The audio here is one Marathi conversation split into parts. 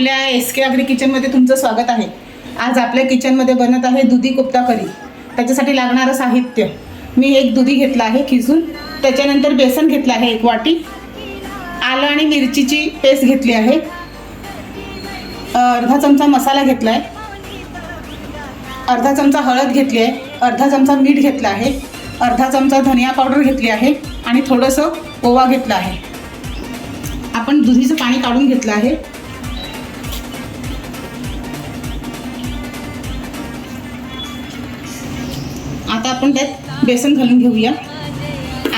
आपल्या एस के अग्री किचनमध्ये तुमचं स्वागत आहे. आज आपल्या किचनमध्ये बनत आहे दुधी कोफ्ता करी. त्याच्यासाठी लागणारं साहित्य. मी एक दुधी घेतला आहे खिसून त्याच्यानंतर बेसन घेतलं आहे एक वाटी. आलं आणि मिरचीची पेस्ट घेतली आहे. अर्धा चमचा मसाला घेतला आहे अर्धा चमचा हळद घेतली आहे. अर्धा चमचा मीठ घेतला आहे. अर्धा चमचा धनिया पावडर घेतली आहे आणि थोडंसं ओवा घेतला आहे. आपण दुधीचं पाणी काढून घेतलं आहे. आता आपण त्यात बेसन घालून घेऊया.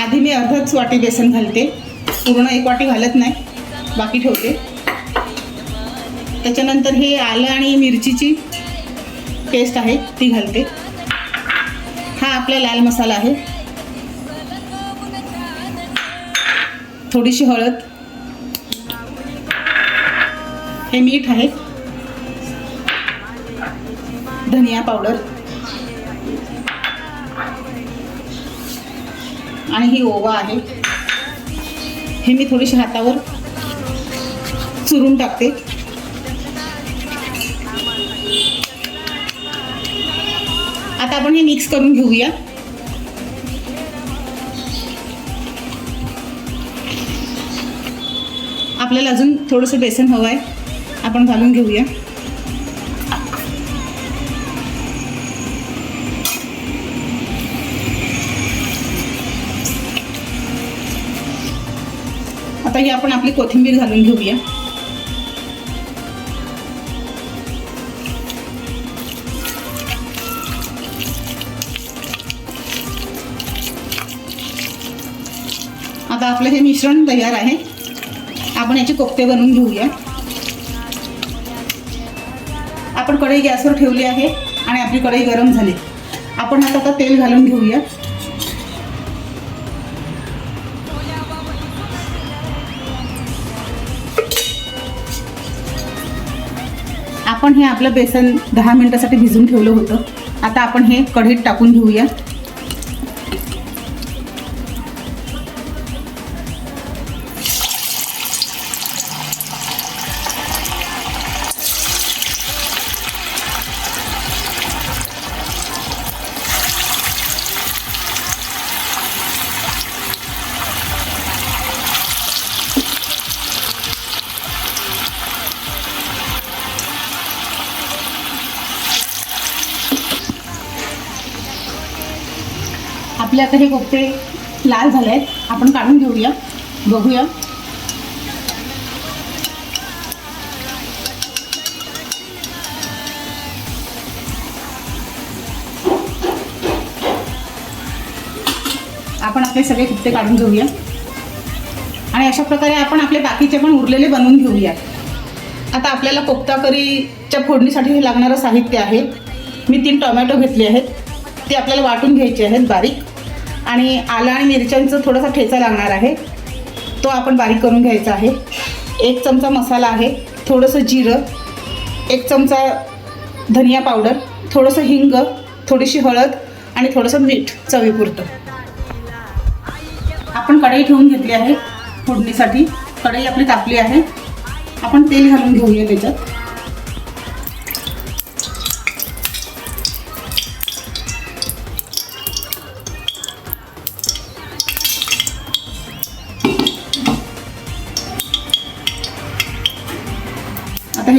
आधी मी अर्धच वाटी बेसन घालते. पूर्ण एक वाटी घालत नाही. बाकी ठेवते. त्याच्यानंतर हे आलं आणि मिरचीची पेस्ट आहे ती घालते. हा आपला लाल मसाला आहे. थोडीशी हळद. हे मीठ आहे. धनिया पावडर. आणि ही ओवा आहे. हे मी थोडीशी हातावर चुरून टाकते. आता आपण हे मिक्स करून घेऊया. आपल्याला अजून थोडंसं बेसन हवं आहे आपण घालून घेऊया. आता ही आपण आपली कोथिंबीर घालून घेऊया. आता आपलं हे मिश्रण तयार आहे. आपण याचे कोफ्ते बनवून घेऊया. आपण कढई गॅसवर ठेवली आहे आणि आपली कढई गरम झाली. आपण आता आता तेल घालून घेऊया. आपण हे आपलं बेसन दहा मिनिटासाठी भिजून ठेवलं होतं. आता आपण हे कढीत टाकून घेऊया. आपले आता हे कोफ्ते लाल झाले आहेत आपण काढून घेऊया. बघूया. आपण आपले सगळे कुप्ते काढून घेऊया. आणि अशा प्रकारे आपण आपले बाकीचे पण उरलेले बनवून घेऊया. आता आपल्याला कोफ्ता करीच्या फोडणीसाठी हे लागणारं साहित्य आहे. मी तीन टोमॅटो घेतले आहेत. ते आपल्याला वाटून घ्यायचे आहेत बारीक. आणि आलं आणि मिरच्यांचं थोडासा ठेचा लागणार आहे. तो आपण बारीक करून घ्यायचा आहे. एक चमचा मसाला आहे. थोडंसं जिरं एक चमचा धनिया पावडर थोडंसं हिंग थोडीशी हळद आणि थोडंसं मीठ चवीपुरतं. आपण कढई ठेवून घेतली आहे फोडणीसाठी. कढई आपली तापली आहे. आपण तेल घालून घेऊया त्याच्यात.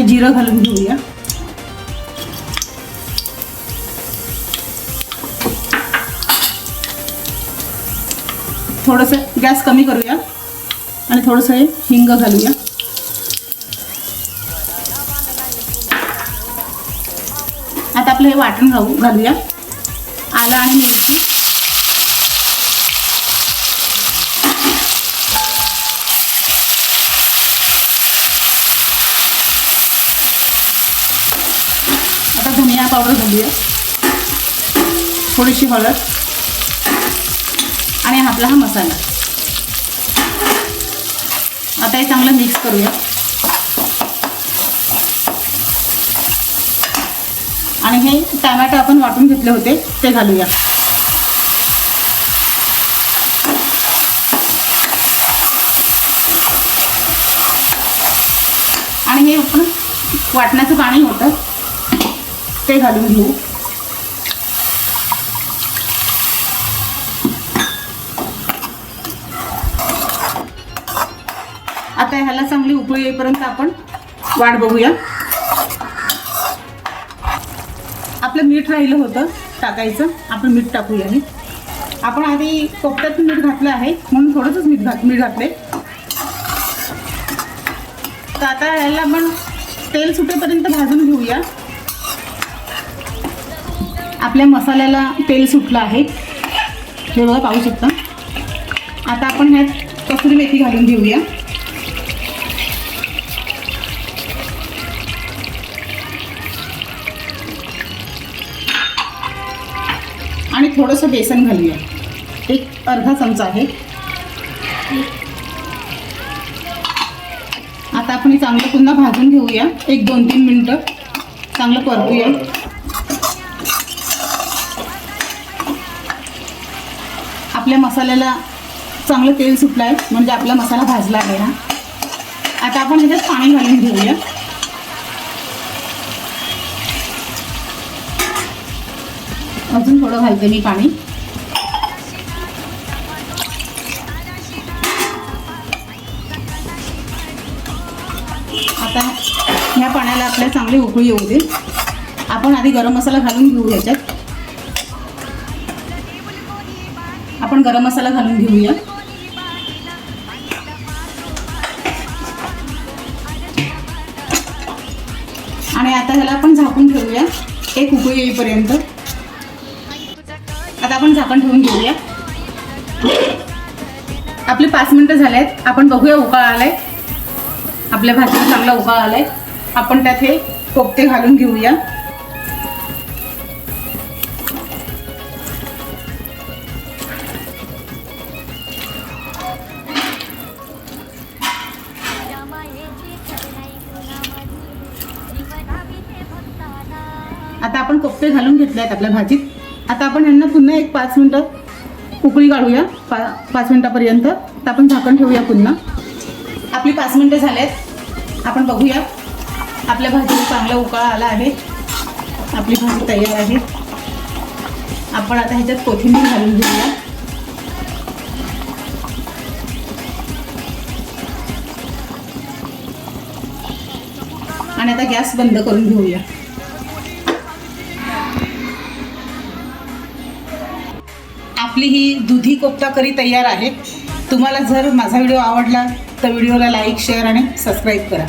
जिरं घालून घेऊया. थोडंसं गॅस कमी करूया आणि थोडंसं हे हिंग घालूया. आता आपलं हे वाटण घालू घालूया. आलं आणि मिरची आता धनिया पावडर घालूया. थोडीशी हळद. आणि आपला हा मसाला. आता हे चांगलं मिक्स करूया. आणि हे टॅमॅटो आपण वाटून घेतले होते ते घालूया. आणि हे आपण वाटण्याचं पाणी होतं. ते घालून घेऊ आता ह्याला चांगली उकळी येईपर्यंत आपण वाट बघूया. आपलं मीठ राहिलं होतं टाकायचं. आपण मीठ टाकूया हे. आपण आधी कोपऱ्यात मीठ घातलं आहे म्हणून थोडंसंच मीठ घात मीठ घातले तर आता ह्याला आपण तेल सुटेपर्यंत भाजून घेऊया. आपल्या मसाल्याला तेल सुटलं आहे. हे बघा पाहू शकता. आता आपण ह्यात कसुरी मेथी घालून घेऊया. आणि थोडंसं बेसन घालूया. एक अर्धा चमचा आहे. आता आपण हे चांगलं पुन्हा भाजून घेऊया. एक दोन तीन मिनटं. चांगलं परतूया. आपल्या मसाल्याला चांगलं तेल सुटलं आहे म्हणजे आपला मसाला भाजला आहे ना. आता आपण ह्याच्यात पाणी घालून घेऊया. अजून थोडं घालते मी पाणी. आता ह्या पाण्याला आपल्या चांगली उकळी येऊ दे. आपण आधी गरम मसाला घालून घेऊ ह्याच्यात. आपण गरम मसाला घालून घेऊया. आणि आता ह्याला आपण झाकून ठेवूया. एक उकळी येईपर्यंत. आता आपण झाकण ठेवून घेऊया. आपले पाच मिनटं झाले आहेत आपण बघूया उकाळ आलाय. आपल्या भाजीला चांगला उकाळ आलाय. आपण त्यात हे कोपते घालून घेऊया. मस्त घालून घेतले आहेत आपल्या भाजीत. आता आपण यांना पुन्हा एक पाच मिनटं उकळी काढूया पा पाच मिनटापर्यंत. तर आपण झाकण ठेवूया पुन्हा. आपली पाच मिनटं झाली आहेत आपण बघूया. आपल्या भाजीला चांगला उकाळा आला आहे. आपली भाजी तयार आहे. आपण आता ह्याच्यात कोथिंबीर घालून घेऊया. आणि आता गॅस बंद करून घेऊया. आपली ही दुधी कोफ्ता करी तयार आहे. तुम्हाला जर माझा व्हिडिओ आवडला तर व्हिडिओला लाईक शेअर आणि सबस्क्राईब करा.